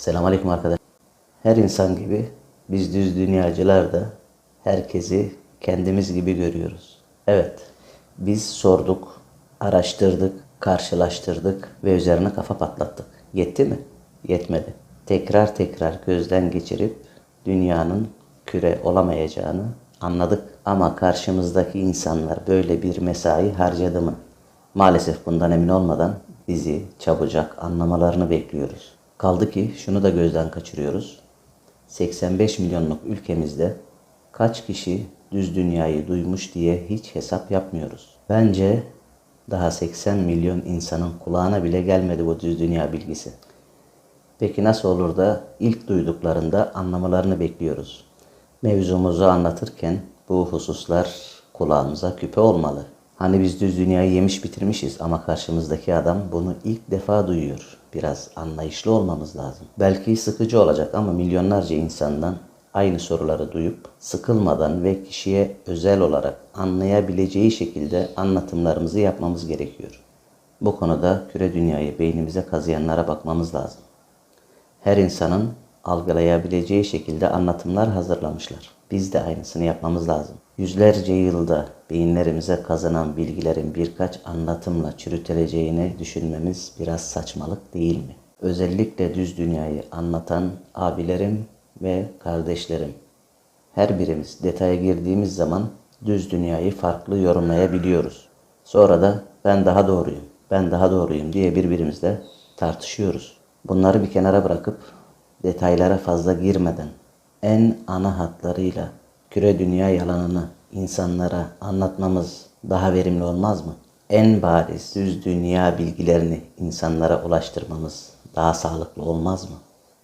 Selamünaleyküm arkadaşlar. Her insan gibi biz düz dünyacılar da herkesi kendimiz gibi görüyoruz. Evet, biz sorduk, araştırdık, karşılaştırdık ve üzerine kafa patlattık. Yetti mi? Yetmedi. Tekrar tekrar gözden geçirip dünyanın küre olamayacağını anladık. Ama karşımızdaki insanlar böyle bir mesai harcadı mı? Maalesef bundan emin olmadan bizi çabucak anlamalarını bekliyoruz. Kaldı ki şunu da gözden kaçırıyoruz. 85 milyonluk ülkemizde kaç kişi düz dünyayı duymuş diye hiç hesap yapmıyoruz. Bence daha 80 milyon insanın kulağına bile gelmedi bu düz dünya bilgisi. Peki nasıl olur da ilk duyduklarında anlamalarını bekliyoruz. Mevzumuzu anlatırken bu hususlar kulağımıza küpe olmalı. Hani biz düz dünyayı yemiş bitirmişiz ama karşımızdaki adam bunu ilk defa duyuyor. Biraz anlayışlı olmamız lazım. Belki sıkıcı olacak ama milyonlarca insandan aynı soruları duyup sıkılmadan ve kişiye özel olarak anlayabileceği şekilde anlatımlarımızı yapmamız gerekiyor. Bu konuda küre dünyayı beynimize kazıyanlara bakmamız lazım her insanın algılayabileceği şekilde anlatımlar hazırlamışlar. Biz de aynısını yapmamız lazım. Yüzlerce yılda beyinlerimize kazınan bilgilerin birkaç anlatımla çürütüleceğini düşünmemiz biraz saçmalık değil mi? Özellikle düz dünyayı anlatan abilerim ve kardeşlerim. Her birimiz detaya girdiğimiz zaman düz dünyayı farklı yorumlayabiliyoruz. Sonra da ben daha doğruyum, ben daha doğruyum diye birbirimizle tartışıyoruz. Bunları bir kenara bırakıp detaylara fazla girmeden en ana hatlarıyla küre dünya yalanını insanlara anlatmamız daha verimli olmaz mı? En bariz düz dünya bilgilerini insanlara ulaştırmamız daha sağlıklı olmaz mı?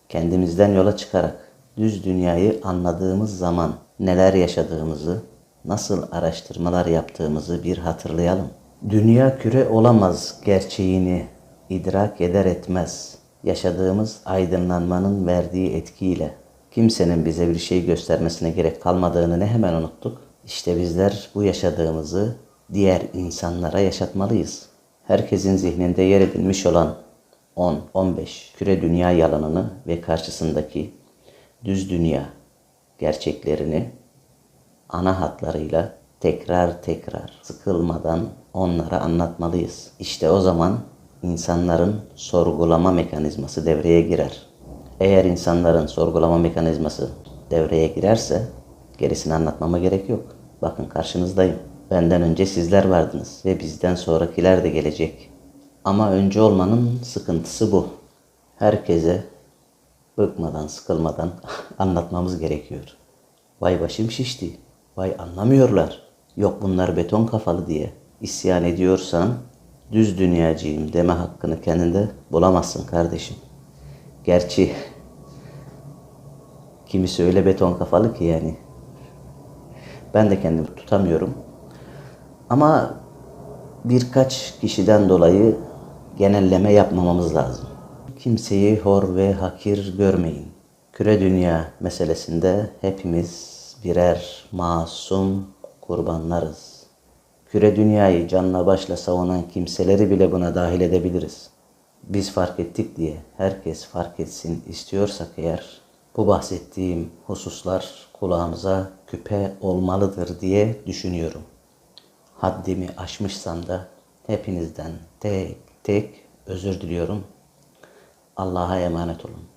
Kendimizden yola çıkarak düz dünyayı anladığımız zaman neler yaşadığımızı, nasıl araştırmalar yaptığımızı bir hatırlayalım. Dünya küre olamaz gerçeğini idrak eder etmez yaşadığımız aydınlanmanın verdiği etkiyle kimsenin bize bir şey göstermesine gerek kalmadığını ne hemen unuttuk. İşte bizler bu yaşadığımızı diğer insanlara yaşatmalıyız. Herkesin zihninde yer edilmiş olan 10, 15 küre dünya yalanını ve karşısındaki düz dünya gerçeklerini ana hatlarıyla tekrar tekrar sıkılmadan onlara anlatmalıyız. İşte o zaman insanların sorgulama mekanizması devreye girer. Eğer insanların sorgulama mekanizması devreye girerse gerisini anlatmama gerek yok. Bakın karşınızdayım. Benden önce sizler vardınız ve bizden sonrakiler de gelecek. Ama önce olmanın sıkıntısı bu. Herkese bıkmadan, sıkılmadan anlatmamız gerekiyor. Vay başım şişti. Vay anlamıyorlar. Yok bunlar beton kafalı diye isyan ediyorsan düz dünyacıyım deme hakkını kendinde bulamazsın kardeşim. Gerçi kimisi öyle beton kafalı ki yani. Ben de kendimi tutamıyorum. Ama birkaç kişiden dolayı genelleme yapmamamız lazım. Kimseyi hor ve hakir görmeyin. Küre dünya meselesinde hepimiz birer masum kurbanlarız. Küre dünyayı canla başla savunan kimseleri bile buna dahil edebiliriz. Biz fark ettik diye herkes fark etsin istiyorsak eğer bu bahsettiğim hususlar kulağımıza küpe olmalıdır diye düşünüyorum. Haddimi aşmışsam da hepinizden tek tek özür diliyorum. Allah'a emanet olun.